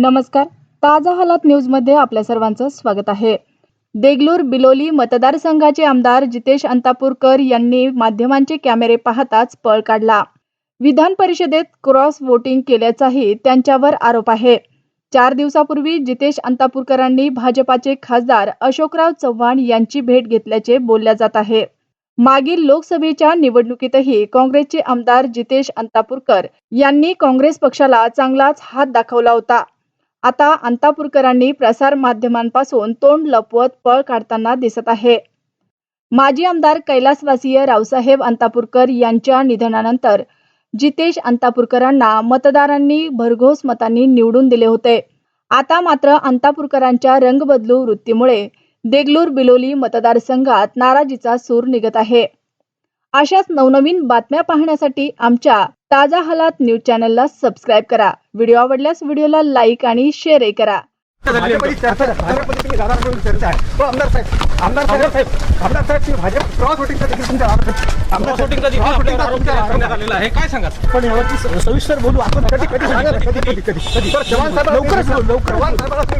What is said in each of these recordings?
नमस्कार. ताजा हालात न्यूजमध्ये आपल्या सर्वांचं स्वागत आहे. देगलूर बिलोली मतदारसंघाचे आमदार जितेश अंतापूरकर यांनी माध्यमांचे कॅमेरे पाहताच पळ काढला. विधान परिषदेत क्रॉस वोटिंग केल्याचाही त्यांच्यावर आरोप आहे. चार दिवसापूर्वी जितेश अंतापूरकरांनी भाजपाचे खासदार अशोकराव चव्हाण यांची भेट घेतल्याचे बोलल्या जात आहे. मागील लोकसभेच्या निवडणुकीतही काँग्रेसचे आमदार जितेश अंतापूरकर यांनी काँग्रेस पक्षाला चांगलाच हात दाखवला होता. आता अंतापूरकरांनी प्रसार माध्यमांपासून तोंड लपवत पळ काढताना दिसत आहे. माजी आमदार कैलासवासीय रावसाहेब अंतापूरकर यांच्या निधनानंतर जितेश अंतापूरकरांना मतदारांनी भरघोस मतांनी निवडून दिले होते. आता मात्र अंतापूरकरांच्या रंगबदलू वृत्तीमुळे देगलूर बिलोली मतदारसंघात नाराजीचा सूर निघत आहे. अशाच नवनवीन बातम्या पाहण्यासाठी आमच्या ताजा हालात न्यूज चॅनलला सबस्क्राईब करा. व्हिडिओ आवडल्यास व्हिडिओला लाईक आणि शेअरही करा. आहे. काय सांगा पण यावरती सविस्तर बोलू आपण. कधी कधी कधी कधी कधी. कधी? चव्हाण साहेब लवकरच लवकर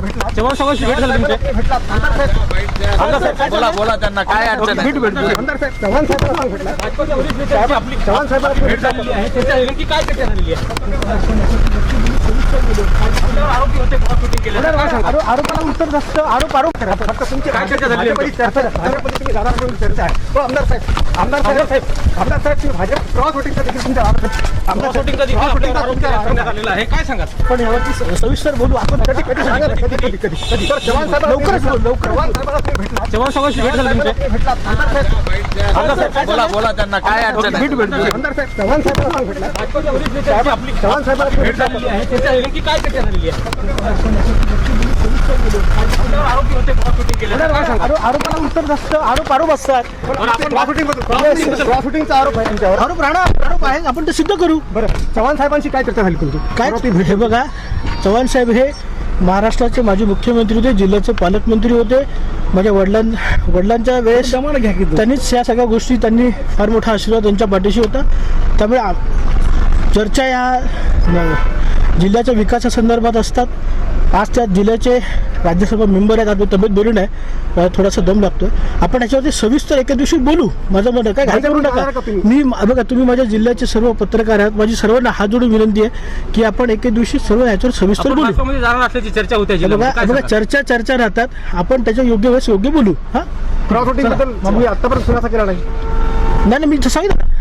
भेटला. चव्हाण साहेबांशी भेट झाली तुमची? भेटलात आमदार साहेब. बोला त्यांना. काय अडचण भेट भेट भेट. आमदार साहेब चव्हाण तुम्ही भेटला. आपली चव्हाण तुम्ही भेट भेटला. झालेली आहे. की काय चर्चा झालेली आहे? आरोपाला उत्तर जास्त आरोप आरोप करा फक्त तुमची काय चर्चा झाली? चर्चा तुम्ही चर्चा आहे हो आमदार साहेब आमदार साहेब आमदार साहेब तुम्ही भाजप क्रॉस वोटिंगचा देखील तुमच्या आरोप- आमदार वोटिंगचा आहे काय सांगा पण यावरती सविस्तर बोलू आपण कधी कधी सांगा कधी कधी कधी चव्हाण साहेब लवकरच लवकर चव्हाण साहेबाला भेटला चव्हाण साहेबांशी भेट झाली तुमची? आमदार साहेब आमदार साहेब बोला बोला त्यांना काय अडचण भेट भेट आमदार साहेब चव्हाण साहेबाला भेटला आपली चव्हाण साहेबाला भेट भेटला झालेली आहे काय झालेली आहे? आरोपाला उत्तर जास्त आरोप आरोप असतात. शूटिंगचा आरोप आहे तुमच्यावर आरोप राहणार आरोप आहे. आपण ते सिद्ध करू. बरं चव्हाण साहेबांशी काय चर्चा झाली तुमची? काय हे बघा चव्हाण साहेब हे महाराष्ट्राचे माजी मुख्यमंत्री होते जिल्ह्याचे पालकमंत्री होते. माझ्या वडिलां वडिलांच्या वेळेस घ्या की त्यांनीच या सगळ्या गोष्टी त्यांनी फार मोठा आशीर्वाद त्यांच्या पाठीशी होता. त्यामुळे चर्चा या जिल्ह्याच्या विकासासंदर्भात असतात. आज त्या जिल्ह्याचे राज्यसभा मेंबर आहेत. आता तब्येत बरी नाही मला थोडासा दम लागतोय. आपण याच्यावरती सविस्तर एका दिवशी बोलू. माझं मत आहे. काय घाई करू नका? मी बघा तुम्ही माझ्या जिल्ह्याचे सर्व पत्रकार आहात. माझी सर्वांना हात जोडून विनंती आहे की आपण एके दिवशी सर्व याच्यावर सविस्तर आपण बोलू. चर्चा होते बघा? चर्चा चर्चा राहतात. आपण त्याच्या योग्य वेळेस योग्य बोलू. हा? तुम्ही आतापर्यंत खुलासा केला नाही नाही मी सांगितलं.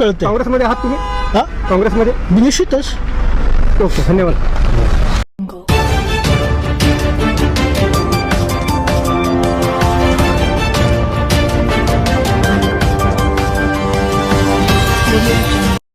कळतंय. काँग्रेसमध्ये आहात तुम्ही? हा? काँग्रेसमध्ये? निश्चितच. ओके धन्यवाद.